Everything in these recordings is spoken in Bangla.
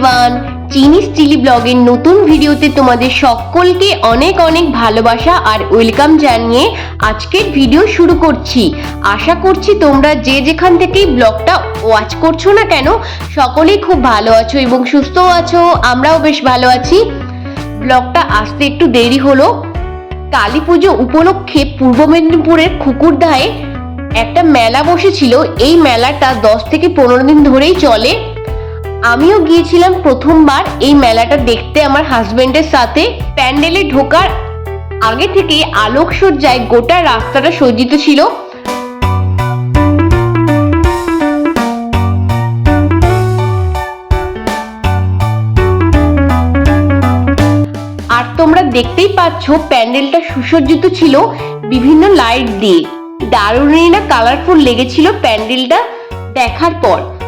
এভরিওয়ান চিনি স্টিলি ব্লগের নতুন ভিডিওতে তোমাদের সকলকে অনেক অনেক ভালোবাসা আর ওয়েলকাম জানিয়ে আজকের ভিডিও শুরু করছি। আশা করছি তোমরা যে যেখান থেকেই ব্লগটা ওয়াচ করছ না কেন, সকলেই খুব ভালো আছো এবং সুস্থও আছো, আমরাও বেশ ভালো আছি। ব্লগটা আসতে একটু দেরি হলো। কালী পুজো উপলক্ষে পূর্ব মেদিনীপুরের খুকুরদায় একটা মেলা বসেছিল। এই মেলাটা দশ থেকে পনেরো দিন ধরেই চলে। আমিও গিয়েছিলাম প্রথমবার এই মেলাটা দেখতে আমার হাজবেন্ডের সাথে। প্যান্ডেলে ঢোকার আগে থেকে আলোকসজ্জায় গোটা রাস্তাটা সজ্জিত ছিল। আর তোমরা দেখতেই পাচ্ছ, প্যান্ডেলটা সুসজ্জিত ছিল বিভিন্ন লাইট দিয়ে। দারুণই না কালারফুল লেগেছিল প্যান্ডেলটা দেখার পর।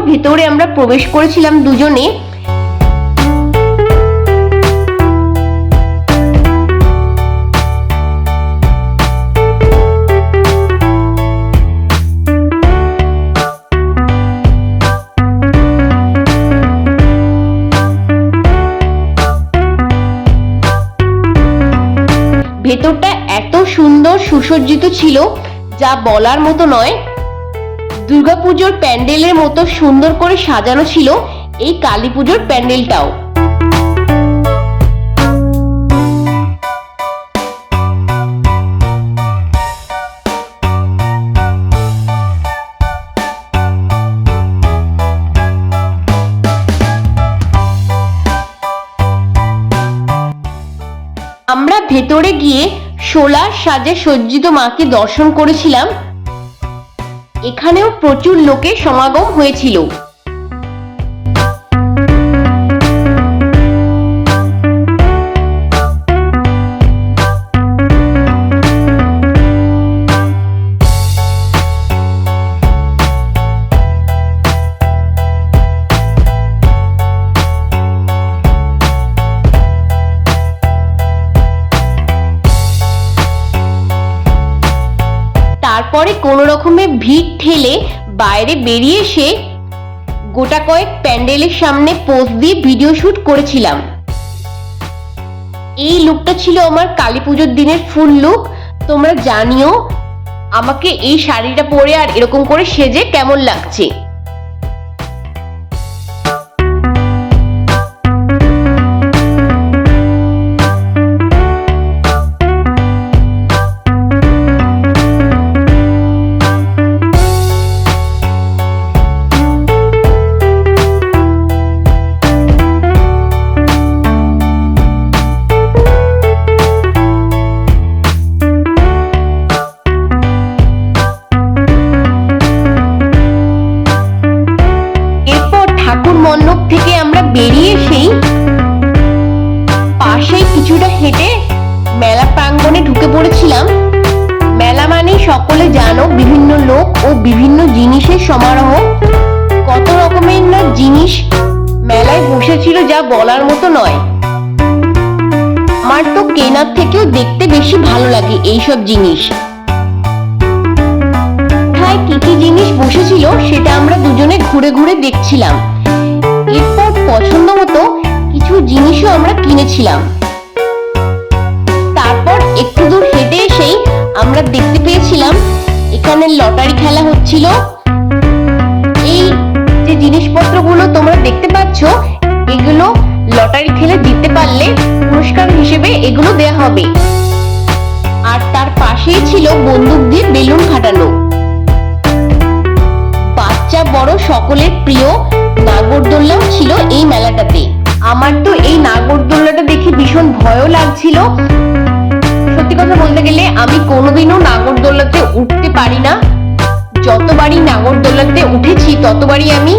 ভেতরে আমরা প্রবেশ করেছিলাম দুজনে। ভেতরটা এত সুন্দর সুসজ্জিত ছিল যা বলার মতো নয়। দুর্গাপুজোর প্যান্ডেলের মতো সুন্দর করে সাজানো ছিল এই কালী পুজোর প্যান্ডেলটাও। আমরা ভেতরে গিয়ে সোলার সাজে সজ্জিত মাকে দর্শন করেছিলাম। এখানেও প্রচুর লোকের সমাগম হয়েছিল। তারপরে কোনো রকমে ভিড় ঠেলে বাইরে বেরিয়ে এসে গোটা কয়েক প্যান্ডেলের সামনে পোস্ট দিয়ে ভিডিও শুট করেছিলাম। এই লুকটা ছিল আমার কালী পুজোর দিনের ফুল লুক। তোমরা জানিও আমাকে এই শাড়িটা পরে আর এরকম করে সেজে কেমন লাগছে। মণ্ডপ থেকে আমরা বেরিয়ে এসেই পাশেই কিছুটা হেঁটে মেলা প্রাঙ্গণে ঢুকে পড়েছিলাম। মেলা মানে সকলে জানো বিভিন্ন লোক ও বিভিন্ন জিনিসের সমারোহ। কত রকমের না জিনিস মেলায় বসেছিল যা বলার মতো নয়। আমার তো কেনার থেকেও দেখতে বেশি ভালো লাগে এইসব জিনিস। কি কি জিনিস বসেছিল সেটা আমরা দুজনে ঘুরে ঘুরে দেখছিলাম। এরপর পছন্দ মতো কিছু জিনিসও আমরা কিনেছিলাম। তারপর একটু দূর হেঁটে এসেই আমরা দেখতে পেয়েছিলাম, এখানে লটারি খেলা হচ্ছিল। এই যে জিনিসপত্রগুলো তোমরা দেখতে পাচ্ছ, এগুলো লটারি খেলে জিততে পারলে পুরস্কার হিসেবে এগুলো দেয়া হবে। আর তার পাশেই ছিল বন্দুক দিয়ে বেলুন ফাটানো। বাচ্চা বড় সকলের প্রিয় নাগরদোল্লাও ছিল এই মেলাটাতে। আমার তো এই নাগরদোল্লাটা দেখে ভীষণ ভয়ও লাগছিল। সত্যি কথা বলতে গেলে আমি কোনোদিনও নাগরদোল্লাতে উঠতে পারি না। যতবারই নাগরদোল্লাতে উঠেছি, ততবারই আমি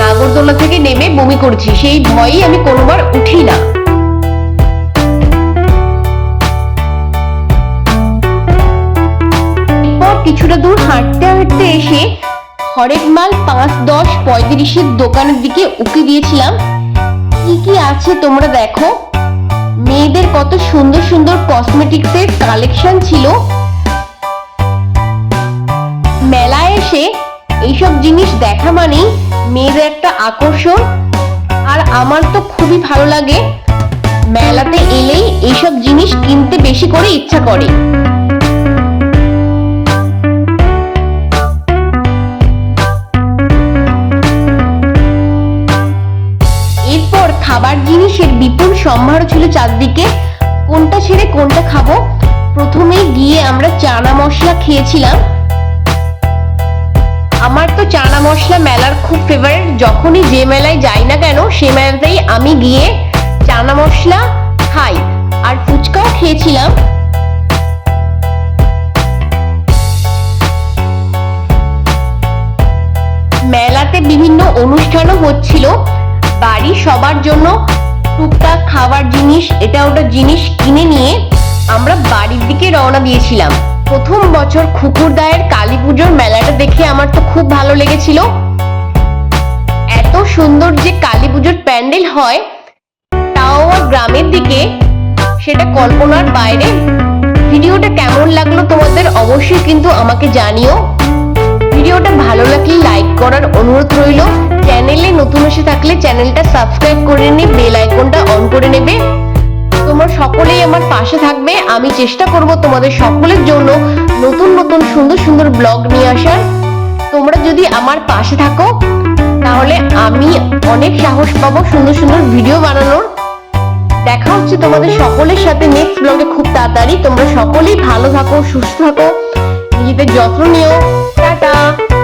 নাগরদোল্লা থেকে নেমে বমি করছি। সেই ভয়েই আমি কোনোবার উঠি না। কিছুটা দূর হাঁটতে হাঁটতে এসে হরেক মাল পাঁচ, দশ, পঁয়ত্রিশের দোকানের দিকে উকি দিয়েছিলাম। কি কি আছে তোমরা দেখো? মেয়েদের কত সুন্দর সুন্দর কসমেটিক্সের কালেকশন ছিল। মেলায় এসে এইসব জিনিস দেখা মানেই মেয়েদের একটা আকর্ষণ। আর আমার তো খুবই ভালো লাগে। মেলাতে এলেই এইসব জিনিস কিনতে বেশি করে ইচ্ছা করে। খাবার জিনিসের বিপুল সম্ভার ছিল চারদিকে। কোনটা ছেড়ে কোনটা খাব? প্রথমে গিয়ে আমরা চানা মশলা খেয়েছিলাম। আমার তো চানা মশলা মেলার খুব ফেভারিট যখনই যে মেলায় যাই না কেন, সে মেলাতেই আমি গিয়ে চানা মশলা খাই আর ফুচকাও খেয়েছিলাম। মেলাতে বিভিন্ন অনুষ্ঠানও হচ্ছিল। বাড়ি সবার জন্য। টুকটাক খাবার জিনিস, এটা ওটা জিনিস কিনে নিয়ে আমরা বাড়ির দিকে রওনা দিয়েছিলাম। প্রথম বছর খুকুরদায়ের কালী পুজোর মেলাটা দেখে আমার তো খুব ভালো লেগেছিল। এত সুন্দর যে কালী পুজোর প্যান্ডেল হয়, তাও আবার গ্রামের দিকে, সেটা কল্পনার বাইরে। ভিডিওটা কেমন লাগল তোমাদের অবশ্যই কিন্তু আমাকে জানিও। ভিডিওটা ভালো লাগলে লাইক করার অনুরোধ রইল। চ্যানেলে নতুন এসে থাকলে চ্যানেলটা সাবস্ক্রাইব করে নিয়ে বেল আইকনটা অন করে নেবে। তোমরা সকলেই আমার পাশে থাকবে। আমি চেষ্টা করব তোমাদের সকলের জন্য নতুন নতুন, সুন্দর সুন্দর ব্লগ নিয়ে আসার। তোমরা যদি আমার পাশে থাকো, তাহলে আমি অনেক সাহস পাবো সুন্দর সুন্দর ভিডিও বানানোর। দেখা হচ্ছে তোমাদের সকলের সাথে নেক্সট ব্লগে খুব তাড়াতাড়ি। তোমরা সকলেই ভালো থাকো, সুস্থ থাকো। নিজেদের যত্ন নিও। あ。